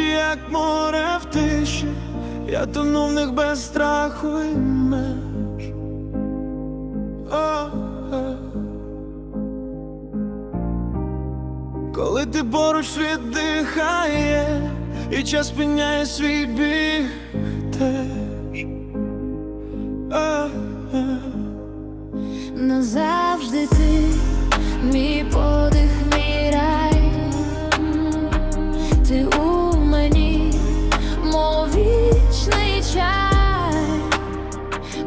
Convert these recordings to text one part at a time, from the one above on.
як море в тиші, я тону в них без страху і меж. Е. Коли ти поруч світ дихає, і час спиняє свій біг теж. О, е. Назавжди ти, мій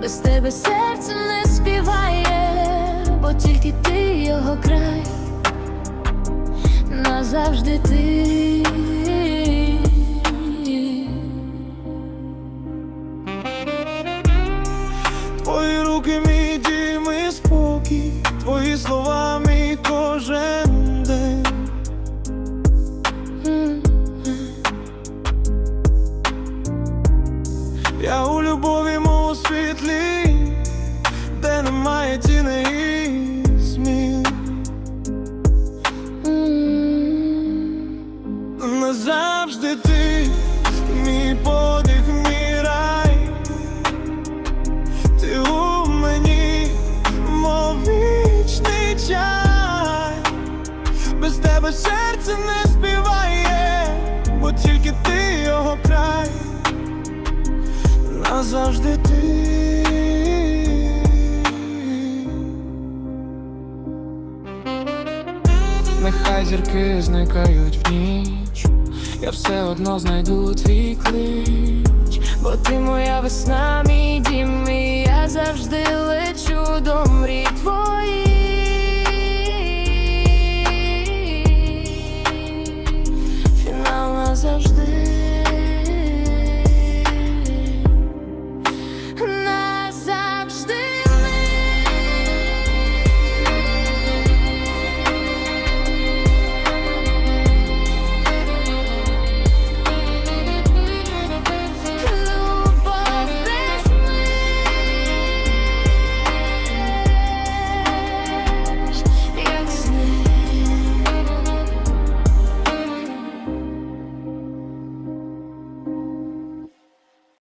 без тебе серце не співає, бо тільки ти його край, назавжди ти. Твої руки, мій дім і спокій, твої слова, Назавжди ти, мій подих, мій рай. Ти у мені, мов вічний чай, без тебе серце не співає, бо тільки ти його край, назавжди ти. Нехай зірки зникають в ніч, я все одно знайду твій клич, Бо ти моя весна, мій дім, і я завжди лечу до.